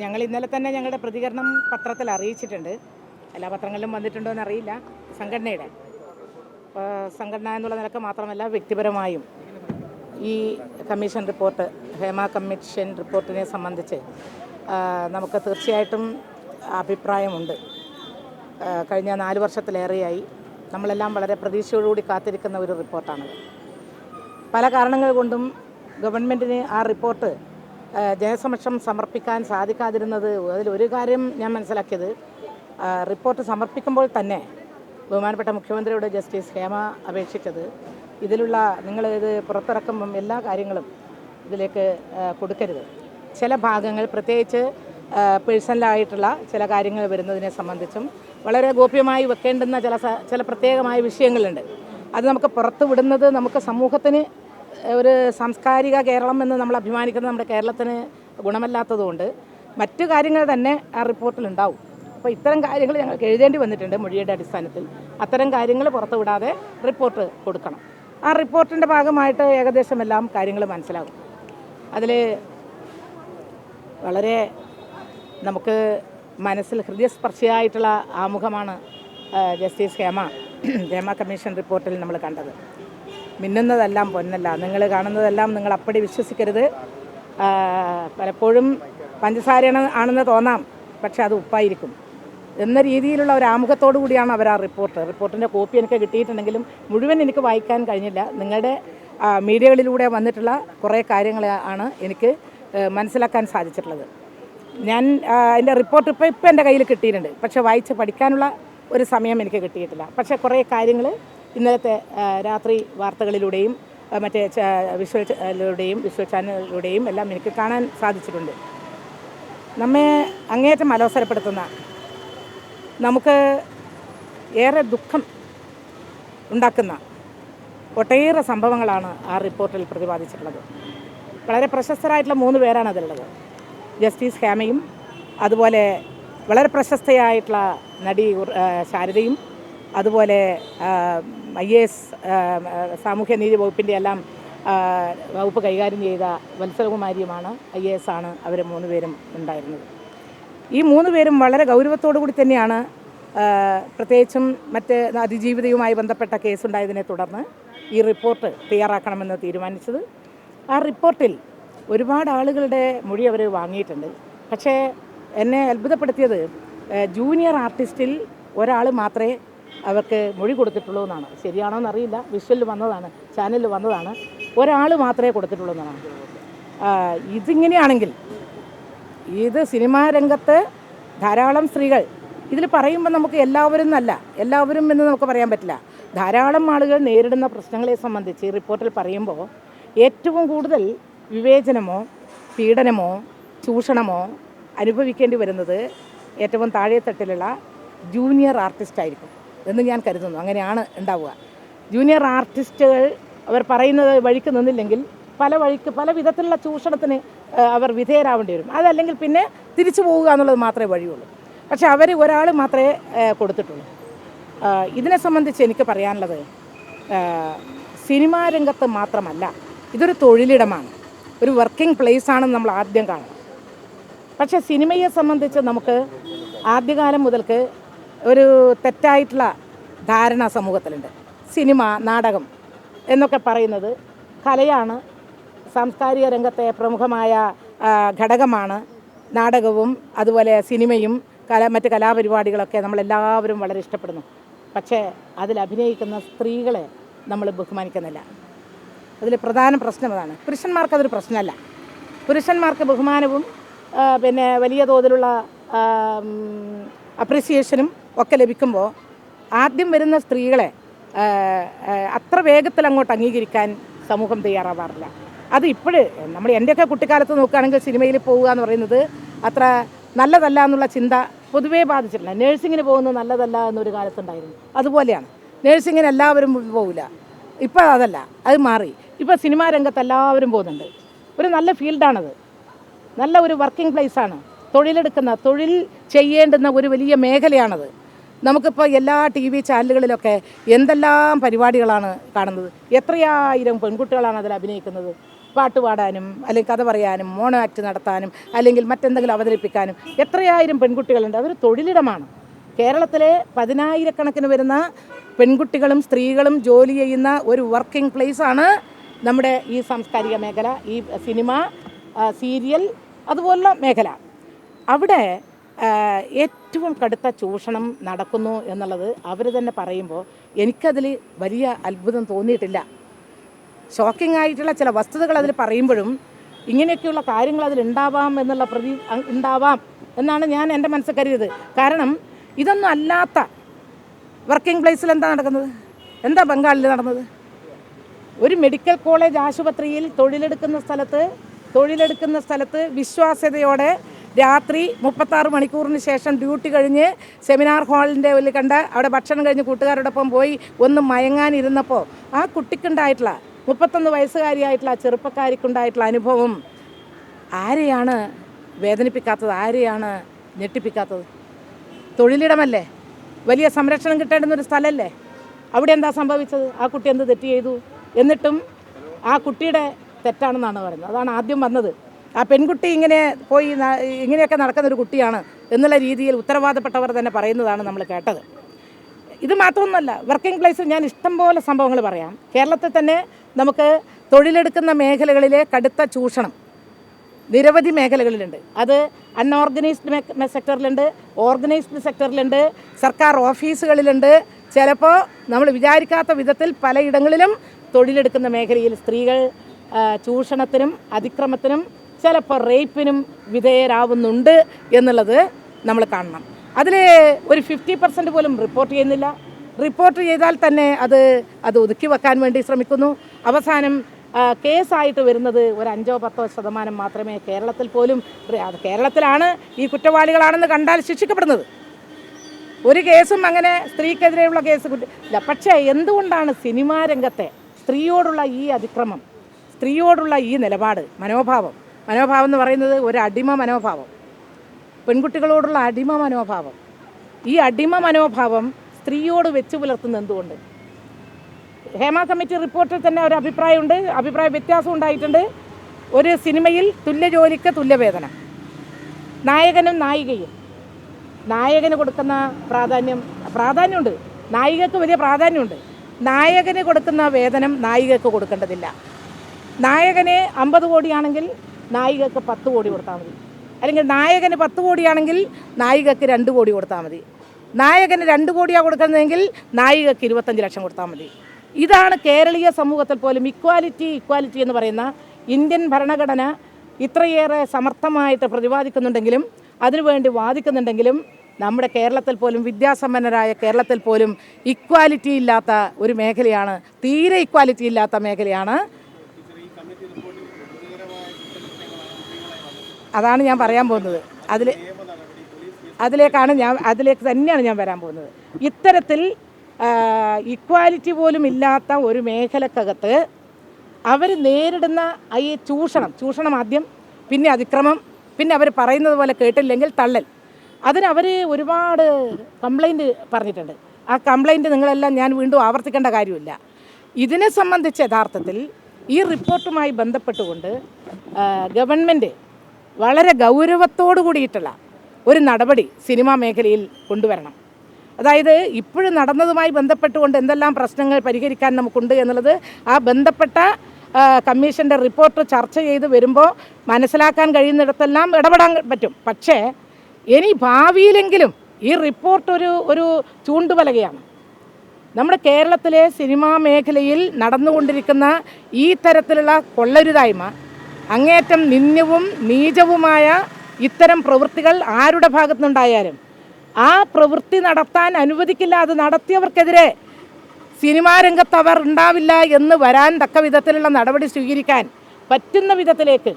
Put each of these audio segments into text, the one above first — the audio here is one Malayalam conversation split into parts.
ഞങ്ങൾ ഇന്നലെ തന്നെ ഞങ്ങളുടെ പ്രതികരണം പത്രത്തിൽ അറിയിച്ചിട്ടുണ്ട്. എല്ലാ പത്രങ്ങളിലും വന്നിട്ടുണ്ടോ എന്നറിയില്ല. സംഘടനയുടെ. സംഘടന എന്നുള്ള നിലയ്ക്ക് മാത്രമല്ല വ്യക്തിപരമായും ഈ കമ്മീഷൻ റിപ്പോർട്ട് ഹേമ കമ്മീഷൻ റിപ്പോർട്ടിനെ സംബന്ധിച്ച് നമുക്ക് തീർച്ചയായിട്ടും അഭിപ്രായമുണ്ട്. കഴിഞ്ഞ നാല് വർഷത്തിലേറെയായി നമ്മളെല്ലാം വളരെ പ്രതീക്ഷയോടുകൂടി കാത്തിരിക്കുന്ന ഒരു റിപ്പോർട്ടാണ് പല കാരണങ്ങൾ കൊണ്ടും ഗവൺമെന്റിന് ആ റിപ്പോർട്ട് ജനസമക്ഷം സമർപ്പിക്കാൻ സാധിക്കാതിരുന്നത് അതിലൊരു കാര്യം ഞാൻ മനസ്സിലാക്കിയത്. റിപ്പോർട്ട് സമർപ്പിക്കുമ്പോൾ തന്നെ ബഹുമാനപ്പെട്ട മുഖ്യമന്ത്രിയുടെ ജസ്റ്റിസ് ഹേമ അപേക്ഷിച്ചത്. ഇതിലുള്ള നിങ്ങൾ ഇത് പുറത്തിറക്കുമ്പം എല്ലാ കാര്യങ്ങളും ഇതിലേക്ക് കൊടുക്കരുത്. ചില ഭാഗങ്ങൾ പ്രത്യേകിച്ച് പേഴ്സണലായിട്ടുള്ള ചില കാര്യങ്ങൾ വരുന്നതിനെ സംബന്ധിച്ചും വളരെ ഗോപ്യമായി വെക്കേണ്ടുന്ന ചില ചില പ്രത്യേകമായ വിഷയങ്ങളുണ്ട്. അത് നമുക്ക് പുറത്തുവിടുന്നത് നമുക്ക് സമൂഹത്തിന് ഒരു സാംസ്കാരിക കേരളം എന്ന് നമ്മൾ അഭിമാനിക്കുന്നത് നമ്മുടെ കേരളത്തിന് ഗുണമല്ലാത്തതുകൊണ്ട് മറ്റു കാര്യങ്ങൾ തന്നെ ആ റിപ്പോർട്ടിലുണ്ടാവും അപ്പോൾ ഇത്തരം കാര്യങ്ങൾ ഞങ്ങൾക്ക് എഴുതേണ്ടി വന്നിട്ടുണ്ട് മൊഴിയുടെ അടിസ്ഥാനത്തിൽ. അത്തരം കാര്യങ്ങൾ പുറത്തു വിടാതെ റിപ്പോർട്ട് കൊടുക്കണം. ആ റിപ്പോർട്ടിന്റെ ഭാഗമായിട്ട് ഏകദേശം എല്ലാം കാര്യങ്ങൾ മനസ്സിലാകും. അതിൽ വളരെ നമുക്ക് മനസ്സിൽ ഹൃദയസ്പർശിയായിട്ടുള്ള ആമുഖമാണ് ജസ്റ്റിസ് ഹേമ ഹേമ കമ്മീഷൻ റിപ്പോർട്ടിൽ നമ്മൾ കണ്ടത്. മിന്നുന്നതെല്ലാം പൊന്നല്ല. നിങ്ങൾ കാണുന്നതെല്ലാം നിങ്ങൾ അപ്പടി വിശ്വസിക്കരുത്. പലപ്പോഴും പഞ്ചസാര ആണെന്ന് തോന്നാം പക്ഷെ അത് ഉപ്പായിരിക്കും. എന്ന രീതിയിലുള്ള ഒരു ആമുഖത്തോടു കൂടിയാണ് അവർ ആ റിപ്പോർട്ട്. റിപ്പോർട്ടിന്റെ കോപ്പി എനിക്ക് കിട്ടിയിട്ടുണ്ടെങ്കിലും മുഴുവൻ എനിക്ക് വായിക്കാൻ കഴിഞ്ഞില്ല. നിങ്ങളുടെ മീഡിയകളിലൂടെ വന്നിട്ടുള്ള കുറേ കാര്യങ്ങളാണ് എനിക്ക് മനസ്സിലാക്കാൻ സാധിച്ചിട്ടുള്ളത്. ഞാൻ എന്റെ റിപ്പോർട്ട് ഇപ്പോൾ ഇപ്പോൾ എന്റെ കയ്യിൽ കിട്ടിയിട്ടുണ്ട്. പക്ഷേ വായിച്ച് പഠിക്കാനുള്ള ഒരു സമയം എനിക്ക് കിട്ടിയിട്ടില്ല. പക്ഷേ കുറേ കാര്യങ്ങൾ ഇന്നലത്തെ രാത്രി വാർത്തകളിലൂടെയും മറ്റേ ച- വിഷ്വൽ ചാനലിലൂടെയും എല്ലാം എനിക്ക് കാണാൻ സാധിച്ചിട്ടുണ്ട്. നമ്മെ അങ്ങേയറ്റം അലോസരപ്പെടുത്തുന്ന നമുക്ക് ഏറെ ദുഃഖം ഉണ്ടാക്കുന്ന ഒട്ടേറെ സംഭവങ്ങളാണ് ആ റിപ്പോർട്ടിൽ പ്രതിപാദിച്ചിട്ടുള്ളത്. വളരെ പ്രശസ്തരായിട്ടുള്ള മൂന്ന് പേരാണ് അതിലുള്ളത്. ജസ്റ്റിസ് ഹേമയും അതുപോലെ വളരെ പ്രശസ്തയായിട്ടുള്ള നടി ശാരദയും അതുപോലെ ഐ എ എസ് സാമൂഹ്യനീതി വകുപ്പിന്റെ എല്ലാം വകുപ്പ് കൈകാര്യം ചെയ്ത വത്സലകുമാരിയുമാണ് ഐ എ എസ് ആണ് അവർ മൂന്ന് പേരും ഉണ്ടായിരുന്നത്. ഈ മൂന്ന് പേരും വളരെ ഗൗരവത്തോടു കൂടി തന്നെയാണ് പ്രത്യേകിച്ചും മറ്റ് അതിജീവിതയുമായി ബന്ധപ്പെട്ട കേസുണ്ടായതിനെ തുടർന്ന് ഈ റിപ്പോർട്ട് തയ്യാറാക്കണമെന്ന് തീരുമാനിച്ചത്. ആ റിപ്പോർട്ടിൽ ഒരുപാട് ആളുകളുടെ മൊഴി അവർ വാങ്ങിയിട്ടുണ്ട്. പക്ഷേ എന്നെ അത്ഭുതപ്പെടുത്തിയത് ജൂനിയർ ആർട്ടിസ്റ്റിൽ ഒരാൾ മാത്രമേ അവർക്ക് മൊഴി കൊടുത്തിട്ടുള്ളൂ എന്നാണ്. ശരിയാണോ എന്നറിയില്ല. വിഷ്വലിൽ വന്നതാണ് ചാനലിൽ വന്നതാണ്. ഒരാൾ മാത്രമേ കൊടുത്തിട്ടുള്ളൂ എന്നാണ്. ഇതിങ്ങനെയാണെങ്കിൽ ഇത് സിനിമാ രംഗത്ത് ധാരാളം സ്ത്രീകൾ ഇതിൽ പറയുമ്പോൾ നമുക്ക് എല്ലാവരും എന്നല്ല എല്ലാവരും എന്ന് നമുക്ക് പറയാൻ പറ്റില്ല. ധാരാളം ആളുകൾ നേരിടുന്ന പ്രശ്നങ്ങളെ സംബന്ധിച്ച് റിപ്പോർട്ടിൽ പറയുമ്പോൾ ഏറ്റവും കൂടുതൽ വിവേചനമോ പീഡനമോ ചൂഷണമോ അനുഭവിക്കേണ്ടി വരുന്നത് ഏറ്റവും താഴെത്തട്ടിലുള്ള ജൂനിയർ ആർട്ടിസ്റ്റ് ആയിരിക്കും. എന്ന് ഞാൻ കരുതുന്നു. അങ്ങനെയാണ് ഉണ്ടാവുക. ജൂനിയർ ആർട്ടിസ്റ്റുകൾ അവർ പറയുന്നത് വഴിക്ക് നിന്നില്ലെങ്കിൽ പല വഴിക്ക് പല വിധത്തിലുള്ള ചൂഷണത്തിന് അവർ വിധേയരാവേണ്ടി വരും. അതല്ലെങ്കിൽ പിന്നെ തിരിച്ചു പോവുക എന്നുള്ളത് മാത്രമേ വഴിയുള്ളൂ. പക്ഷെ അവർ ഒരാൾ മാത്രമേ കൊടുത്തിട്ടുള്ളൂ. ഇതിനെ സംബന്ധിച്ച് എനിക്ക് പറയാനുള്ളത് സിനിമാ രംഗത്ത് മാത്രമല്ല ഇതൊരു തൊഴിലിടമാണ്. ഒരു വർക്കിംഗ് പ്ലേസ് ആണെന്ന് നമ്മൾ ആദ്യം കാണണം. പക്ഷേ സിനിമയെ സംബന്ധിച്ച് നമുക്ക് ആദ്യകാലം മുതൽക്ക് ഒരു തെറ്റായിട്ടുള്ള ധാരണ സമൂഹത്തിലുണ്ട്. സിനിമ നാടകം എന്നൊക്കെ പറയുന്നത് കലയാണ് സാംസ്കാരിക രംഗത്തെ പ്രമുഖമായ ഘടകമാണ്. നാടകവും അതുപോലെ സിനിമയും കല മറ്റ് കലാപരിപാടികളൊക്കെ നമ്മളെല്ലാവരും വളരെ ഇഷ്ടപ്പെടുന്നു. പക്ഷേ അതിൽ അഭിനയിക്കുന്ന സ്ത്രീകളെ നമ്മൾ ബഹുമാനിക്കുന്നില്ല. അതിൽ പ്രധാന പ്രശ്നം അതാണ്. പുരുഷന്മാർക്കതൊരു പ്രശ്നമല്ല. പുരുഷന്മാർക്ക് ബഹുമാനവും പിന്നെ വലിയ തോതിലുള്ള അപ്രിസിയേഷനും ഒക്കെ ലഭിക്കുമ്പോൾ ആദ്യം വരുന്ന സ്ത്രീകളെ അത്ര വേഗത്തിൽ അങ്ങോട്ട് അംഗീകരിക്കാൻ സമൂഹം തയ്യാറാവാറില്ല. അത് ഇപ്പോഴ് നമ്മൾ എന്റെയൊക്കെ കുട്ടിക്കാലത്ത് നോക്കുകയാണെങ്കിൽ സിനിമയിൽ പോവുക എന്ന് പറയുന്നത് അത്ര നല്ലതല്ല എന്നുള്ള ചിന്ത പൊതുവേ ബാധിച്ചിട്ടില്ല. നേഴ്സിങ്ങിന് പോകുന്നത് നല്ലതല്ല എന്നൊരു കാലത്തുണ്ടായിരുന്നു. അതുപോലെയാണ്. നേഴ്സിങ്ങിന് എല്ലാവരും പോകില്ല ഇപ്പോൾ അതല്ല അത് മാറി. ഇപ്പോൾ സിനിമാ രംഗത്ത് എല്ലാവരും പോകുന്നുണ്ട്. ഒരു നല്ല ഫീൽഡാണത്. നല്ല ഒരു വർക്കിംഗ് പ്ലേസാണ്. തൊഴിലെടുക്കുന്ന തൊഴിൽ ചെയ്യേണ്ടുന്ന ഒരു വലിയ മേഖലയാണത്. നമുക്കിപ്പോൾ എല്ലാ ടി വി ചാനലുകളിലൊക്കെ എന്തെല്ലാം പരിപാടികളാണ് കാണുന്നത്? എത്രയായിരം പെൺകുട്ടികളാണ് അതിൽ അഭിനയിക്കുന്നത്? പാട്ട് പാടാനും അല്ലെങ്കിൽ കഥ പറയാനും മോണോ ആക്ട് നടത്താനും അല്ലെങ്കിൽ മറ്റെന്തെങ്കിലും അവതരിപ്പിക്കാനും എത്രയായിരം പെൺകുട്ടികളുണ്ട്? അതൊരു തൊഴിലിടമാണ്. കേരളത്തിലെ പതിനായിരക്കണക്കിന് വരുന്ന പെൺകുട്ടികളും സ്ത്രീകളും ജോലി ചെയ്യുന്ന ഒരു വർക്കിംഗ് പ്ലേസാണ് നമ്മുടെ ഈ സാംസ്കാരിക മേഖല ഈ സിനിമ സീരിയൽ അതുപോലുള്ള മേഖല. അവിടെ ഏറ്റവും കടുത്ത ചൂഷണം നടക്കുന്നു എന്നുള്ളത് അവർ തന്നെ പറയുമ്പോൾ എനിക്കതിൽ വലിയ അത്ഭുതം തോന്നിയിട്ടില്ല. ഷോക്കിംഗ് ആയിട്ടുള്ള ചില വസ്തുതകൾ അതിൽ പറയുമ്പോഴും ഇങ്ങനെയൊക്കെയുള്ള കാര്യങ്ങൾ അതിൽ ഉണ്ടാവാം എന്നുള്ള പ്രതി ഉണ്ടാവാം എന്നാണ് ഞാൻ എന്റെ മനസ്സിൽ കരുതിയത്. കാരണം ഇതൊന്നും അല്ലാത്ത വർക്കിംഗ് പ്ലേസിൽ എന്താ നടക്കുന്നത്? എന്താ ബംഗാളിൽ നടന്നത്? ഒരു മെഡിക്കൽ കോളേജ് ആശുപത്രിയിൽ തൊഴിലെടുക്കുന്ന സ്ഥലത്ത് തൊഴിലെടുക്കുന്ന സ്ഥലത്ത് വിശ്വാസ്യതയോടെ രാത്രി മുപ്പത്താറ് മണിക്കൂറിന് ശേഷം ഡ്യൂട്ടി കഴിഞ്ഞ് സെമിനാർ ഹാളിന്റെ ഉള്ളിൽ കണ്ട അവിടെ ഭക്ഷണം കഴിഞ്ഞ് കൂട്ടുകാരോടൊപ്പം പോയി ഒന്ന് മയങ്ങാനിരുന്നപ്പോൾ ആ കുട്ടിക്കുണ്ടായിട്ടുള്ള മുപ്പത്തൊന്ന് വയസ്സുകാരിയായിട്ടുള്ള ചെറുപ്പക്കാരിക്കുണ്ടായിട്ടുള്ള അനുഭവം ആരെയാണ് വേദനിപ്പിക്കാത്തത്? ആരെയാണ് ഞെട്ടിപ്പിക്കാത്തത്? തൊഴിലിടമല്ലേ? വലിയ സംരക്ഷണം കിട്ടേണ്ടുന്ന ഒരു സ്ഥലമല്ലേ അവിടെ എന്താ സംഭവിച്ചത്? ആ കുട്ടി എന്ത് തെറ്റ് ചെയ്തു? എന്നിട്ടും ആ കുട്ടിയുടെ തെറ്റാണെന്നാണ് പറയുന്നത്. അതാണ് ആദ്യം വന്നത്. ആ പെൺകുട്ടി ഇങ്ങനെ പോയി ഇങ്ങനെയൊക്കെ നടക്കുന്ന ഒരു കുട്ടിയാണ് എന്നുള്ള രീതിയിൽ ഉത്തരവാദപ്പെട്ടവർ തന്നെ പറയുന്നതാണ് നമ്മൾ കേട്ടത്. ഇത് മാത്രമൊന്നുമല്ല വർക്കിംഗ് പ്ലേസിൽ ഞാൻ ഇഷ്ടംപോലെ സംഭവങ്ങൾ പറയാം. കേരളത്തിൽ തന്നെ നമുക്ക് തൊഴിലെടുക്കുന്ന മേഖലകളിലെ കടുത്ത ചൂഷണം നിരവധി മേഖലകളിലുണ്ട്. അത് അൺഓർഗനൈസ്ഡ് സെക്ടറിലുണ്ട് ഓർഗനൈസ്ഡ് സെക്ടറിലുണ്ട് സർക്കാർ ഓഫീസുകളിലുണ്ട്. ചിലപ്പോൾ നമ്മൾ വിചാരിക്കാത്ത വിധത്തിൽ പലയിടങ്ങളിലും തൊഴിലെടുക്കുന്ന മേഖലയിൽ സ്ത്രീകൾ ചൂഷണത്തിനും അതിക്രമത്തിനും ചിലപ്പോൾ റേപ്പിനും വിധേയരാവുന്നുണ്ട് എന്നുള്ളത് നമ്മൾ കാണണം. അതിൽ ഒരു ഫിഫ്റ്റി പെർസെന്റ് പോലും റിപ്പോർട്ട് ചെയ്യുന്നില്ല. റിപ്പോർട്ട് ചെയ്താൽ തന്നെ അത് അത് ഒതുക്കി വെക്കാൻ വേണ്ടി ശ്രമിക്കുന്നു. അവസാനം കേസായിട്ട് വരുന്നത് ഒരു അഞ്ചോ പത്തോ ശതമാനം മാത്രമേ കേരളത്തിൽ പോലും കേരളത്തിലാണ് ഈ കുറ്റവാളികളാണെന്ന് കണ്ടാൽ ശിക്ഷിക്കപ്പെടുന്നത്. ഒരു കേസും അങ്ങനെ സ്ത്രീക്കെതിരെയുള്ള കേസ് ഇല്ല പക്ഷേ എന്തുകൊണ്ടാണ് സിനിമാ രംഗത്തെ സ്ത്രീയോടുള്ള ഈ അതിക്രമം സ്ത്രീയോടുള്ള ഈ നിലപാട് മനോഭാവം മനോഭാവം എന്ന് പറയുന്നത് ഒരു അടിമ മനോഭാവം. പെൺകുട്ടികളോടുള്ള അടിമ മനോഭാവം. ഈ അടിമ മനോഭാവം സ്ത്രീയോട് വെച്ച് പുലർത്തുന്ന എന്തുകൊണ്ട്? ഹേമ കമ്മിറ്റി റിപ്പോർട്ടിൽ തന്നെ ഒരു അഭിപ്രായമുണ്ട്. അഭിപ്രായ വ്യത്യാസം ഉണ്ടായിട്ടുണ്ട്. ഒരു സിനിമയിൽ തുല്യ ജോലിക്ക് തുല്യവേദന നായകനും നായികയും. നായകന് കൊടുക്കുന്ന പ്രാധാന്യം പ്രാധാന്യമുണ്ട്. നായികക്ക് വലിയ പ്രാധാന്യമുണ്ട്. നായകന് കൊടുക്കുന്ന വേതനം നായികക്ക് കൊടുക്കേണ്ടതില്ല. നായകന് അമ്പത് കോടിയാണെങ്കിൽ നായികക്ക് പത്ത് കോടി കൊടുത്താൽ മതി. അല്ലെങ്കിൽ നായകന് പത്ത് കോടിയാണെങ്കിൽ നായികക്ക് രണ്ട് കോടി കൊടുത്താൽ മതി. നായകന് രണ്ട് കോടിയാണ് കൊടുക്കുന്നതെങ്കിൽ നായികക്ക് ഇരുപത്തഞ്ച് ലക്ഷം കൊടുത്താൽ മതി. ഇതാണ് കേരളീയ സമൂഹത്തിൽ പോലും ഇക്വാലിറ്റി ഇക്വാലിറ്റി എന്ന് പറയുന്ന ഇന്ത്യൻ ഭരണഘടന ഇത്രയേറെ സമർത്ഥമായിട്ട് പ്രതിപാദിക്കുന്നുണ്ടെങ്കിലും അതിനുവേണ്ടി വാദിക്കുന്നുണ്ടെങ്കിലും നമ്മുടെ കേരളത്തിൽ പോലും വിദ്യാസമ്പന്നരായ കേരളത്തിൽ പോലും ഇക്വാലിറ്റി ഇല്ലാത്ത ഒരു മേഖലയാണ് തീരെ ഇക്വാലിറ്റി ഇല്ലാത്ത മേഖലയാണ് അതാണ് ഞാൻ പറയാൻ പോകുന്നത്. അതിൽ അതിലേക്കാണ് ഞാൻ അതിലേക്ക് തന്നെയാണ് ഞാൻ വരാൻ പോകുന്നത്. ഇത്തരത്തിൽ ഇക്വാലിറ്റി പോലും ഇല്ലാത്ത ഒരു മേഖലക്കകത്ത് അവർ നേരിടുന്ന ഈ ചൂഷണം ചൂഷണം ആദ്യം പിന്നെ അതിക്രമം പിന്നെ അവർ പറയുന്നത് പോലെ കേട്ടില്ലെങ്കിൽ തള്ളൽ. അതിന് അവർ ഒരുപാട് കംപ്ലൈന്റ് പറഞ്ഞിട്ടുണ്ട്. ആ കംപ്ലൈന്റ് നിങ്ങളെല്ലാം ഞാൻ വീണ്ടും ആവർത്തിക്കേണ്ട കാര്യമില്ല. ഇതിനെ സംബന്ധിച്ച് യഥാർത്ഥത്തിൽ ഈ റിപ്പോർട്ടുമായി ബന്ധപ്പെട്ടുകൊണ്ട് ഗവൺമെന്റ് വളരെ ഗൗരവത്തോടു കൂടിയിട്ടുള്ള ഒരു നടപടി സിനിമാ മേഖലയിൽ കൊണ്ടുവരണം. അതായത് ഇപ്പോഴും നടന്നതുമായി ബന്ധപ്പെട്ടുകൊണ്ട് എന്തെല്ലാം പ്രശ്നങ്ങൾ പരിഹരിക്കാൻ നമുക്കുണ്ട് എന്നുള്ളത് ആ ബന്ധപ്പെട്ട കമ്മീഷന്റെ റിപ്പോർട്ട് ചർച്ച ചെയ്ത് വരുമ്പോൾ മനസ്സിലാക്കാൻ കഴിയുന്നിടത്തെല്ലാം ഇടപെടാൻ പറ്റും. പക്ഷേ ഇനി ഭാവിയിലെങ്കിലും ഈ റിപ്പോർട്ട് ഒരു ഒരു ചൂണ്ടുപലകയാണ് നമ്മുടെ കേരളത്തിലെ സിനിമാ മേഖലയിൽ നടന്നുകൊണ്ടിരിക്കുന്ന ഈ തരത്തിലുള്ള കൊള്ളരുതായ്മ അങ്ങേയറ്റം നിന്ദ്യവും നീചവുമായ ഇത്തരം പ്രവൃത്തികൾ ആരുടെ ഭാഗത്തുനിന്നുണ്ടായാലും ആ പ്രവൃത്തി നടത്താൻ അനുവദിക്കില്ല അത് നടത്തിയവർക്കെതിരെ സിനിമാ രംഗത്ത് അവർ ഉണ്ടാവില്ല എന്ന് വരാൻ തക്ക വിധത്തിലുള്ള നടപടി സ്വീകരിക്കാൻ പറ്റുന്ന വിധത്തിലേക്ക്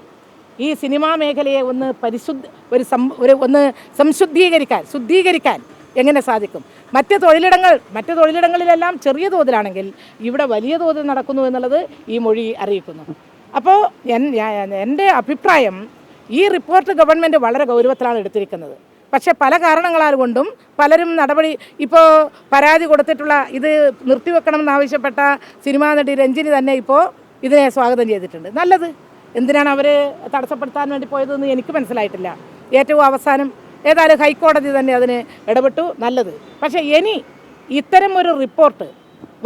ഈ സിനിമാ മേഖലയെ ഒന്ന് പരിശുദ്ധ ഒരു സം ഒരു ഒന്ന് സംശുദ്ധീകരിക്കാൻ ശുദ്ധീകരിക്കാൻ എങ്ങനെ സാധിക്കും? മറ്റ് തൊഴിലിടങ്ങൾ മറ്റ് തൊഴിലിടങ്ങളിലെല്ലാം ചെറിയ തോതിലാണെങ്കിൽ ഇവിടെ വലിയ തോതിൽ നടക്കുന്നു എന്നുള്ളത് ഈ മൊഴി അറിയിക്കുന്നു. അപ്പോൾ എന്റെ അഭിപ്രായം ഈ റിപ്പോർട്ട് ഗവൺമെന്റ് വളരെ ഗൗരവത്തിലാണ് എടുത്തിരിക്കുന്നത്. പക്ഷെ പല കാരണങ്ങളാൽ കൊണ്ടും പലരും നടപടി ഇപ്പോൾ പരാതി കൊടുത്തിട്ടുള്ള ഇത് നിർത്തിവെക്കണമെന്നാവശ്യപ്പെട്ട സിനിമാ നടി രഞ്ജിനി തന്നെ ഇപ്പോൾ ഇതിനെ സ്വാഗതം ചെയ്തിട്ടുണ്ട്. നല്ലത്. എന്തിനാണ് അവർ തടസ്സപ്പെടുത്താൻ വേണ്ടി പോയതെന്ന് എനിക്ക് മനസ്സിലായിട്ടില്ല. ഏറ്റവും അവസാനം ഏതായാലും ഹൈക്കോടതി തന്നെ അതിന് ഇടപെട്ടു. നല്ലത്. പക്ഷേ ഇനി ഇത്തരം ഒരു റിപ്പോർട്ട്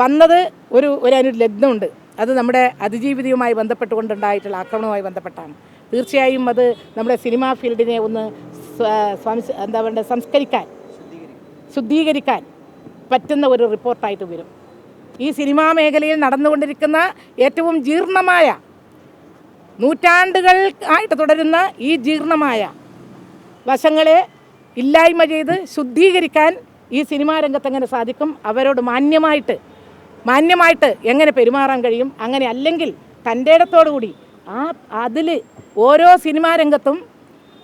വന്നത് ഒരു ഒരു അതിനൊരു ലഗ്നമുണ്ട് അത് നമ്മുടെ അതിജീവിതയുമായി ബന്ധപ്പെട്ടുകൊണ്ടുണ്ടായിട്ടുള്ള ആക്രമണവുമായി ബന്ധപ്പെട്ടാണ്. തീർച്ചയായും അത് നമ്മുടെ സിനിമാ ഫീൽഡിനെ ഒന്ന് എന്താ പറയുക സംസ്കരിക്കാൻ ശുദ്ധീകരിക്കാൻ പറ്റുന്ന ഒരു റിപ്പോർട്ടായിട്ട് വരും. ഈ സിനിമാ മേഖലയിൽ നടന്നുകൊണ്ടിരിക്കുന്ന ഏറ്റവും ജീർണമായ നൂറ്റാണ്ടുകൾ ആയിട്ട് തുടരുന്ന ഈ ജീർണമായ വശങ്ങളെ ഇല്ലായ്മ ചെയ്ത് ശുദ്ധീകരിക്കാൻ ഈ സിനിമാ രംഗത്ത് എങ്ങനെ സാധിക്കും അവരോട് മാന്യമായിട്ട് മാന്യമായിട്ട് എങ്ങനെ പെരുമാറാൻ കഴിയും? അങ്ങനെ അല്ലെങ്കിൽ തന്റെ ഇടത്തോടുകൂടി ആ അതിൽ ഓരോ സിനിമാ രംഗത്തും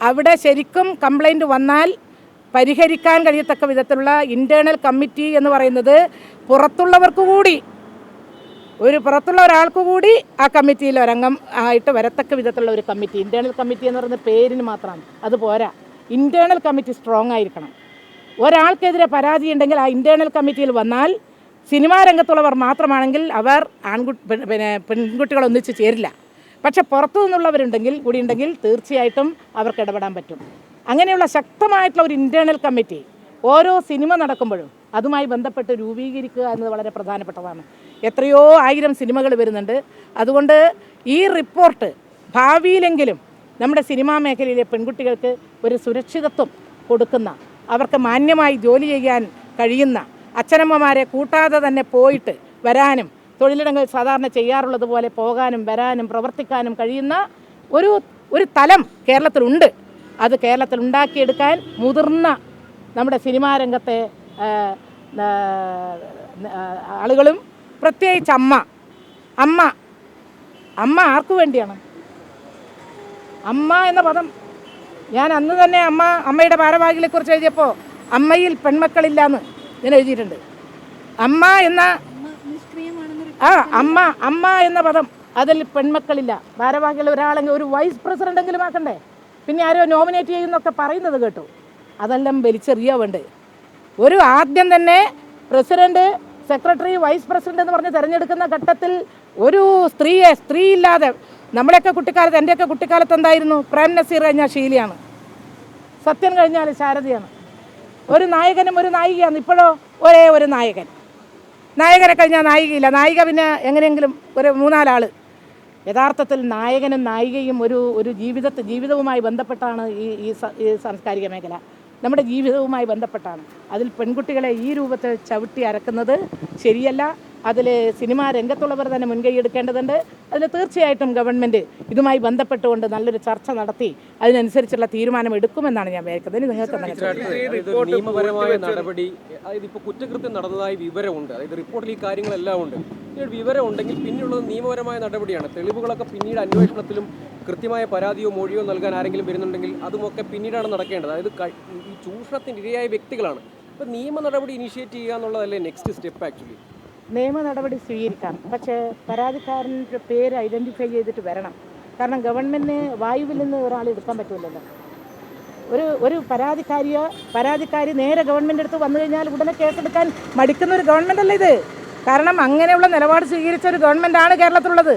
അവിടെ ശരിക്കും കംപ്ലൈന്റ് വന്നാൽ പരിഹരിക്കാൻ കഴിയത്തക്ക വിധത്തിലുള്ള ഇന്റേർണൽ കമ്മിറ്റി എന്ന് പറയുന്നത് പുറത്തുള്ളവർക്ക് കൂടി ഒരു പുറത്തുള്ള ഒരാൾക്ക് കൂടി ആ കമ്മിറ്റിയിൽ ഒരംഗം ആയിട്ട് വരത്തക്ക വിധത്തിലുള്ള ഒരു കമ്മിറ്റി ഇന്റേർണൽ കമ്മിറ്റി എന്ന് പറയുന്ന പേരിന് മാത്രമാണ്. അത് പോരാ. ഇന്റേർണൽ കമ്മിറ്റി സ്ട്രോങ് ആയിരിക്കണം. ഒരാൾക്കെതിരെ പരാതി ഉണ്ടെങ്കിൽ ആ ഇന്റേർണൽ കമ്മിറ്റിയിൽ വന്നാൽ സിനിമാ രംഗത്തുള്ളവർ മാത്രമാണെങ്കിൽ അവർ ആൺകുട്ടി പിന്നെ പെൺകുട്ടികൾ ഒന്നിച്ച് ചേരില്ല. പക്ഷെ പുറത്തു നിന്നുള്ളവരുണ്ടെങ്കിൽ കൂടി ഉണ്ടെങ്കിൽ തീർച്ചയായിട്ടും അവർക്ക് ഇടപെടാൻ പറ്റും. അങ്ങനെയുള്ള ശക്തമായിട്ടുള്ള ഒരു ഇന്റേർണൽ കമ്മിറ്റി ഓരോ സിനിമ നടക്കുമ്പോഴും അതുമായി ബന്ധപ്പെട്ട് രൂപീകരിക്കുക എന്നത് വളരെ പ്രധാനപ്പെട്ടതാണ്. എത്രയോ ആയിരം സിനിമകൾ വരുന്നുണ്ട്. അതുകൊണ്ട് ഈ റിപ്പോർട്ട് ഭാവിയിലെങ്കിലും നമ്മുടെ സിനിമാ മേഖലയിലെ പെൺകുട്ടികൾക്ക് ഒരു സുരക്ഷിതത്വം കൊടുക്കുന്ന അവർക്ക് മാന്യമായി ജോലി ചെയ്യാൻ കഴിയുന്ന അച്ഛനമ്മമാരെ കൂട്ടാതെ തന്നെ പോയിട്ട് വരാനും തൊഴിലിടങ്ങൾ സാധാരണ ചെയ്യാറുള്ളത് പോലെ പോകാനും വരാനും പ്രവർത്തിക്കാനും കഴിയുന്ന ഒരു ഒരു തലം കേരളത്തിലുണ്ട്. അത് കേരളത്തിൽ ഉണ്ടാക്കിയെടുക്കാൻ മുതിർന്ന നമ്മുടെ സിനിമാ രംഗത്തെ ആളുകളും പ്രത്യേകിച്ച് അമ്മ അമ്മ അമ്മ ആർക്കു വേണ്ടിയാണ്? അമ്മ എന്ന പദം. ഞാൻ അന്ന് തന്നെ അമ്മ അമ്മയുടെ ഭാരവാഹികളെക്കുറിച്ച് എഴുതിയപ്പോൾ അമ്മയിൽ പെൺമക്കളില്ലാന്ന് ഞാൻ എഴുതിയിട്ടുണ്ട്. അമ്മ എന്ന ആ അമ്മ അമ്മ എന്ന പദം അതിൽ പെൺമക്കളില്ല. ഭാരവാഹികൾ ഒരാളെങ്കിൽ ഒരു വൈസ് പ്രസിഡന്റ് എങ്കിലും ആക്കണ്ടേ? പിന്നെ ആരോ നോമിനേറ്റ് ചെയ്യുന്നൊക്കെ പറയുന്നത് കേട്ടു. അതെല്ലാം വലിച്ചെറിയാ വേണ്ടേ ഒരു ആദ്യം തന്നെ പ്രസിഡന്റ് സെക്രട്ടറി വൈസ് പ്രസിഡന്റ് എന്ന് പറഞ്ഞ് തിരഞ്ഞെടുക്കുന്ന ഘട്ടത്തിൽ ഒരു സ്ത്രീയെ സ്ത്രീ ഇല്ലാതെ നമ്മളെയൊക്കെ കുട്ടിക്കാലത്ത് എന്റെയൊക്കെ കുട്ടിക്കാലത്ത് എന്തായിരുന്നു? പ്രേം നസീർ കഴിഞ്ഞാൽ ഷീലിയാണ് സത്യൻ കഴിഞ്ഞാൽ ശാരദയാണ്. ഒരു നായകനും ഒരു നായികയാണ്. ഇപ്പോഴോ ഒരേ ഒരു നായകൻ. നായകനെ കഴിഞ്ഞാൽ നായികയില്ല. നായിക പിന്നെ എങ്ങനെയെങ്കിലും ഒരു മൂന്നാലാൾ യഥാർത്ഥത്തിൽ നായകനും നായികയും ഒരു ഒരു ജീവിതത്തെ ജീവിതവുമായി ബന്ധപ്പെട്ടാണ് ഈ ഈ സാംസ്കാരിക മേഖല. നമ്മുടെ ജീവിതവുമായി ബന്ധപ്പെട്ടാണ്. അതിൽ പെൺകുട്ടികളെ ഈ രൂപത്തിൽ ചവിട്ടി അരക്കുന്നത് ശരിയല്ല. അതിൽ സിനിമാ രംഗത്തുള്ളവർ തന്നെ മുൻകൈ എടുക്കേണ്ടതുണ്ട്. അതിൽ തീർച്ചയായിട്ടും ഗവൺമെന്റ് ഇതുമായി ബന്ധപ്പെട്ടുകൊണ്ട് നല്ലൊരു ചർച്ച നടത്തി അതിനനുസരിച്ചുള്ള തീരുമാനം എടുക്കുമെന്നാണ് ഞാൻ വിചാരിക്കുന്നത്. ഇനി നിങ്ങൾക്ക് നിയമപരമായ നടപടി അതായത് ഇപ്പോൾ കുറ്റകൃത്യം നടന്നതായി വിവരമുണ്ട്. അതായത് റിപ്പോർട്ടിൽ ഈ കാര്യങ്ങളെല്ലാം ഉണ്ട്. വിവരം ഉണ്ടെങ്കിൽ പിന്നെയുള്ളത് നിയമപരമായ നടപടിയാണ്. തെളിവുകളൊക്കെ പിന്നീട് അന്വേഷണത്തിലും കൃത്യമായ പരാതിയോ മൊഴിയോ നൽകാൻ ആരെങ്കിലും വരുന്നുണ്ടെങ്കിൽ അതുമൊക്കെ പിന്നീടാണ് നടക്കേണ്ടത്. അതായത് ഈ ചൂഷണത്തിന് ഇരയായ വ്യക്തികളാണ്. അപ്പോൾ നിയമ നടപടി ഇനിഷ്യേറ്റ് ചെയ്യുക എന്നുള്ളതല്ലേ നെക്സ്റ്റ് സ്റ്റെപ്പ് ആക്ച്വലി നിയമ നടപടി സ്വീകരിക്കാം. പക്ഷേ പരാതിക്കാരന്റെ പേര് ഐഡന്റിഫൈ ചെയ്തിട്ട് വരണം. കാരണം ഗവൺമെന്റിന് വായുവിൽ നിന്ന് ഒരാൾ എടുക്കാൻ പറ്റില്ലല്ലോ ഒരു ഒരു പരാതിക്കാരിയോ പരാതിക്കാരി നേരെ ഗവൺമെന്റ് അടുത്ത് വന്നു കഴിഞ്ഞാൽ ഉടനെ കേസെടുക്കാൻ മടിക്കുന്ന ഒരു ഗവൺമെന്റ് അല്ല ഇത്? കാരണം അങ്ങനെയുള്ള നിലപാട് സ്വീകരിച്ച ഒരു ഗവൺമെന്റാണ് കേരളത്തിലുള്ളത്.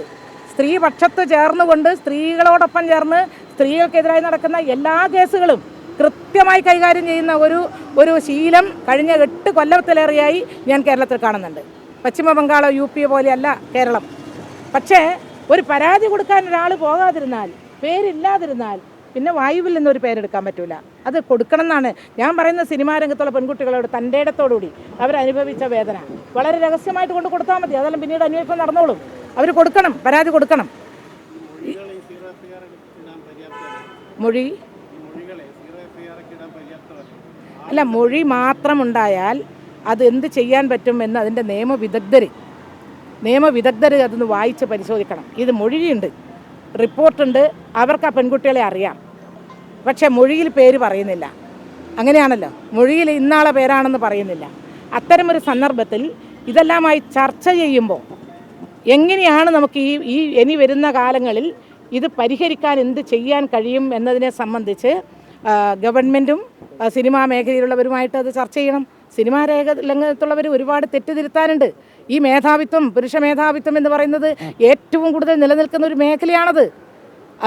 സ്ത്രീ പക്ഷത്ത് ചേർന്നുകൊണ്ട് സ്ത്രീകളോടൊപ്പം ചേർന്ന് സ്ത്രീകൾക്കെതിരായി നടക്കുന്ന എല്ലാ കേസുകളും കൃത്യമായി കൈകാര്യം ചെയ്യുന്ന ഒരു ഒരു ശീലം കഴിഞ്ഞ എട്ട് കൊല്ലത്തിലേറെയായി ഞാൻ കേരളത്തിൽ കാണുന്നുണ്ട്. പശ്ചിമ ബംഗാളോ യു പി പോലെയല്ല കേരളം. പക്ഷേ ഒരു പരാതി കൊടുക്കാൻ ഒരാൾ പോകാതിരുന്നാൽ പേരില്ലാതിരുന്നാൽ പിന്നെ വായുവിൽ നിന്നൊരു പേരെടുക്കാൻ പറ്റില്ല അത് കൊടുക്കണം എന്നാണ് ഞാൻ പറയുന്ന സിനിമാ രംഗത്തുള്ള പെൺകുട്ടികളോട് തന്റെ ഇടത്തോടുകൂടി അവരനുഭവിച്ച വേദന. വളരെ രഹസ്യമായിട്ട് കൊണ്ട് കൊടുത്താൽ മതി. അതെല്ലാം പിന്നീട് അന്വേഷണം നടന്നോളും. അവർ കൊടുക്കണം പരാതി കൊടുക്കണം. മൊഴി? അല്ല മൊഴി മാത്രമുണ്ടായാൽ അത് എന്ത് ചെയ്യാൻ പറ്റും എന്ന് അതിന്റെ നിയമവിദഗ്ധർ നിയമവിദഗ്ധർ അതൊന്ന് വായിച്ച് പരിശോധിക്കണം. ഇത് മൊഴിയുണ്ട് റിപ്പോർട്ടുണ്ട് അവർക്ക് ആ പെൺകുട്ടികളെ അറിയാം. പക്ഷേ മൊഴിയിൽ പേര് പറയുന്നില്ല. അങ്ങനെയാണല്ലോ. മൊഴിയിൽ ഇന്നാളെ പേരാണെന്ന് പറയുന്നില്ല. അത്തരമൊരു സന്ദർഭത്തിൽ ഇതെല്ലാമായി ചർച്ച ചെയ്യുമ്പോൾ എങ്ങനെയാണ് നമുക്ക് ഈ ഈ ഇനി വരുന്ന കാലങ്ങളിൽ ഇത് പരിഹരിക്കാൻ എന്ത് ചെയ്യാൻ കഴിയും എന്നതിനെ സംബന്ധിച്ച് ഗവൺമെന്റും സിനിമാ മേഖലയിലുള്ളവരുമായിട്ട് അത് ചർച്ച ചെയ്യണം. സിനിമാ രേഖ രംഗത്തുള്ളവർ ഒരുപാട് തെറ്റിതിരുത്താനുണ്ട്. ഈ മേധാവിത്വം പുരുഷ മേധാവിത്വം എന്ന് പറയുന്നത് ഏറ്റവും കൂടുതൽ നിലനിൽക്കുന്ന ഒരു മേഖലയാണത്.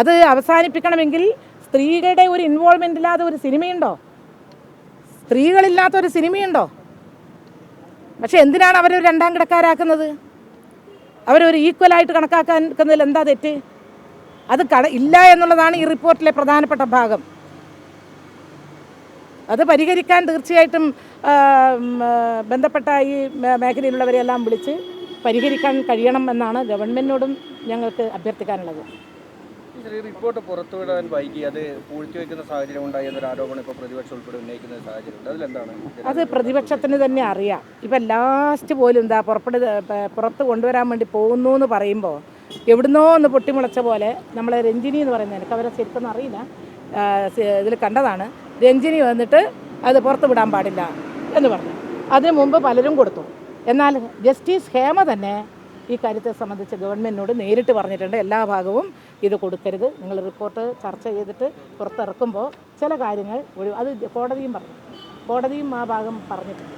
അത് അവസാനിപ്പിക്കണമെങ്കിൽ സ്ത്രീകളുടെ ഒരു ഇൻവോൾവ്മെന്റ് ഇല്ലാതെ ഒരു സിനിമയുണ്ടോ? സ്ത്രീകളില്ലാത്ത ഒരു സിനിമയുണ്ടോ? പക്ഷെ എന്തിനാണ് അവരൊരു രണ്ടാം കിടക്കാരാക്കുന്നത്? അവരൊരു ഈക്വലായിട്ട് കണക്കാക്കാൻ കണക്കാക്കുന്നതിൽ എന്താ തെറ്റ്? അത് കട ഇല്ല എന്നുള്ളതാണ് ഈ റിപ്പോർട്ടിലെ പ്രധാനപ്പെട്ട ഭാഗം. അത് പരിഹരിക്കാൻ തീർച്ചയായിട്ടും ബന്ധപ്പെട്ട ഈ മേഖലയിലുള്ളവരെല്ലാം വിളിച്ച് പരിഹരിക്കാൻ കഴിയണം എന്നാണ് ഗവൺമെന്റിനോടും ഞങ്ങൾക്ക് അഭ്യർത്ഥിക്കാനുള്ളത്. റിപ്പോർട്ട് പുറത്തുവിടാൻ വൈകി അത് പൂഴ്ത്തിവെക്കുന്ന സാഹചര്യം ഉണ്ടായി എന്നൊരു ആരോപണം ഇപ്പോൾ പ്രതിപക്ഷം ഉൾപ്പെടെ ഉന്നയിക്കുന്ന സാഹചര്യം സാഹചര്യമുണ്ട്. അതിലെന്താണ് അത് പ്രതിപക്ഷത്തിന് തന്നെ അറിയാം. ഇപ്പം ലാസ്റ്റ് പോലും എന്താ പുറപ്പെടു പുറത്ത് കൊണ്ടുവരാൻ വേണ്ടി പോകുന്നു എന്ന് പറയുമ്പോൾ എവിടുന്നോ ഒന്ന് പൊട്ടിമുളച്ച പോലെ നമ്മളെ രഞ്ജിനി എന്ന് പറയുന്നത് എനിക്ക് അവരെ ശരിക്കൊന്നും അറിയില്ല. ഇതിൽ കണ്ടതാണ്. രഞ്ജിനി വന്നിട്ട് അത് പുറത്ത് വിടാൻ പാടില്ല എന്ന് പറഞ്ഞു. അതിനു മുമ്പ് പലരും കൊടുത്തു. എന്നാൽ ജസ്റ്റിസ് ഹേമ തന്നെ ഈ കാര്യത്തെ സംബന്ധിച്ച് ഗവൺമെന്റിനോട് നേരിട്ട് പറഞ്ഞിട്ടുണ്ട്. എല്ലാ ഭാഗവും ഇത് കൊടുക്കരുത്. നിങ്ങൾ റിപ്പോർട്ട് ചർച്ച ചെയ്തിട്ട് പുറത്തിറക്കുമ്പോൾ ചില കാര്യങ്ങൾ ഒഴിവ് അത് കോടതിയും പറഞ്ഞു. കോടതിയും ആ ഭാഗം പറഞ്ഞിട്ടുണ്ട്.